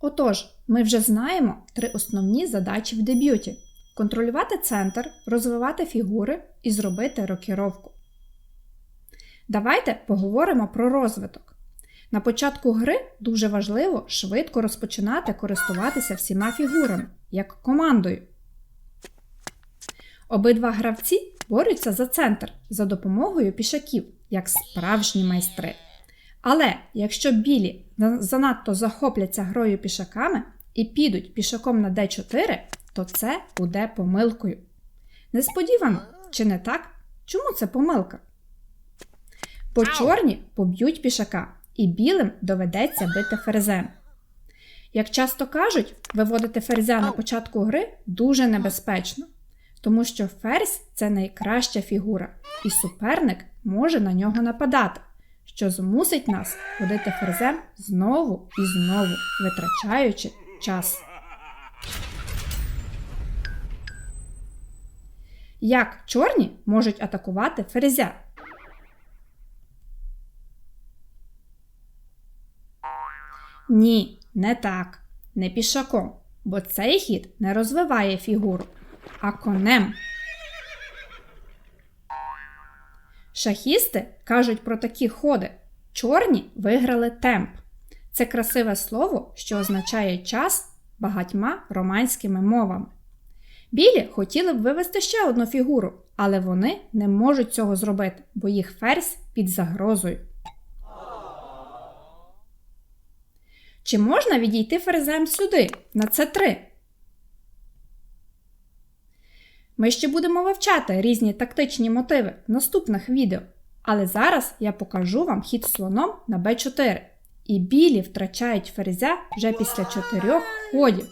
Отож, ми вже знаємо три основні задачі в дебюті: контролювати центр, розвивати фігури і зробити рокіровку. Давайте поговоримо про розвиток. На початку гри дуже важливо швидко розпочинати користуватися всіма фігурами, як командою. Обидва гравці борються за центр за допомогою пішаків, як справжні майстри. Але якщо білі занадто захопляться грою пішаками і підуть пішаком на d4, то це буде помилкою. Несподівано, чи не так? Чому це помилка? Бо чорні поб'ють пішака, і білим доведеться бити ферзем. Як часто кажуть, виводити ферзя на початку гри дуже небезпечно, тому що ферзь це найкраща фігура, і суперник може на нього нападати, що змусить нас ходити ферзем знову і знову, витрачаючи час. Як чорні можуть атакувати ферзя? Ні, не так, не пішаком, бо цей хід не розвиває фігуру, а конем. Шахісти кажуть про такі ходи. Чорні виграли темп. Це красиве слово, що означає час багатьма романськими мовами. Білі хотіли б вивести ще одну фігуру, але вони не можуть цього зробити, бо їх ферзь під загрозою. Чи можна відійти ферзем сюди, на С3? Ми ще будемо вивчати різні тактичні мотиви в наступних відео, але зараз я покажу вам хід слоном на b4. І білі втрачають ферзя вже після чотирьох ходів.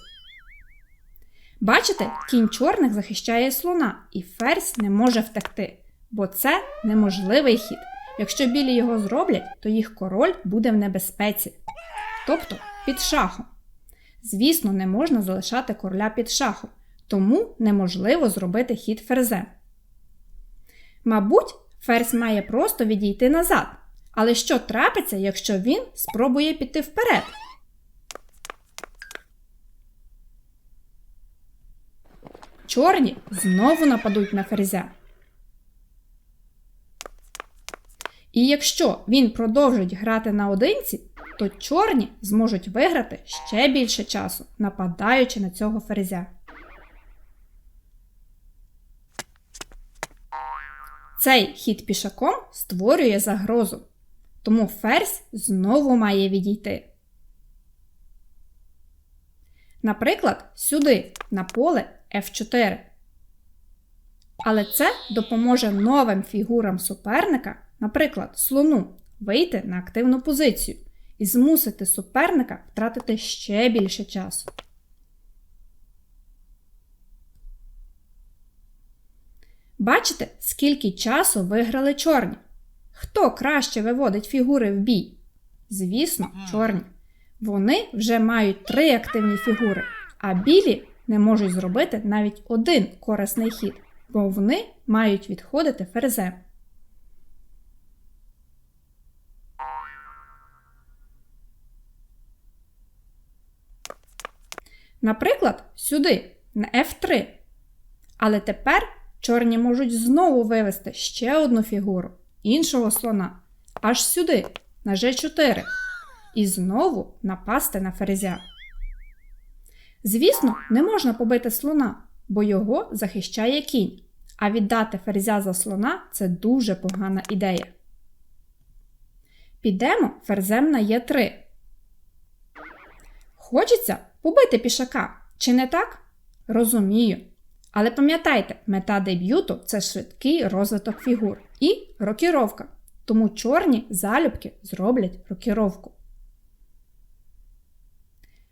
Бачите, кінь чорних захищає слона, і ферзь не може втекти, бо це неможливий хід. Якщо білі його зроблять, то їх король буде в небезпеці, тобто під шахом. Звісно, не можна залишати короля під шахом, тому неможливо зробити хід ферзем. Мабуть, ферзь має просто відійти назад. Але що трапиться, якщо він спробує піти вперед? Чорні знову нападуть на ферзя. І якщо він продовжить грати наодинці, то чорні зможуть виграти ще більше часу, нападаючи на цього ферзя. Цей хід пішаком створює загрозу, тому ферзь знову має відійти. Наприклад, сюди, на поле F4. Але це допоможе новим фігурам суперника, наприклад, слону, вийти на активну позицію і змусити суперника втратити ще більше часу. Бачите, скільки часу виграли чорні? Хто краще виводить фігури в бій? Звісно, чорні. Вони вже мають три активні фігури, а білі не можуть зробити навіть один корисний хід, бо вони мають відходити ферзем. Наприклад, сюди, на F3. Але тепер чорні можуть знову вивести ще одну фігуру іншого слона аж сюди, на G4, і знову напасти на ферзя. Звісно, не можна побити слона, бо його захищає кінь, а віддати ферзя за слона це дуже погана ідея. Підемо ферзем на Е3. Хочеться побити пішака, чи не так? Розумію. Але пам'ятайте, мета деб'юту це швидкий розвиток фігур і рокіровка. Тому чорні залюбки зроблять рокіровку.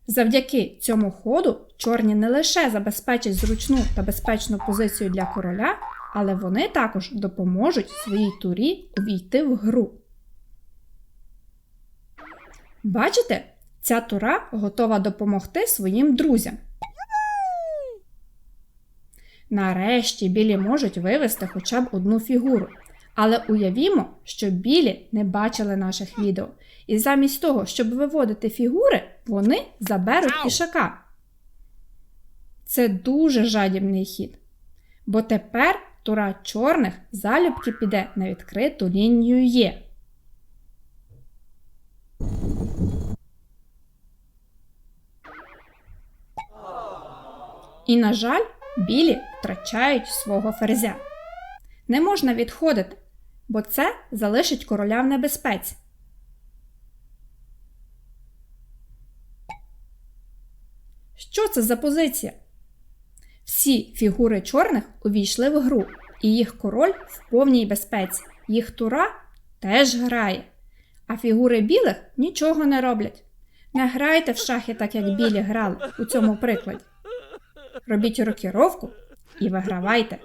Завдяки цьому ходу чорні не лише забезпечать зручну та безпечну позицію для короля, але вони також допоможуть своїй турі увійти в гру. Бачите, ця тура готова допомогти своїм друзям. Нарешті білі можуть вивести хоча б одну фігуру. Але уявімо, що білі не бачили наших відео, і замість того, щоб виводити фігури, вони заберуть пішака. Це дуже жадібний хід. Бо тепер тура чорних залюбки піде на відкриту лінію Є. І, на жаль, білі втрачають свого ферзя. Не можна відходити, бо це залишить короля в небезпеці. Що це за позиція? Всі фігури чорних увійшли в гру, і їх король в повній безпеці. Їх тура теж грає. А фігури білих нічого не роблять. Не грайте в шахи так, як білі грали у цьому прикладі. Робіть рокіровку і вигравайте.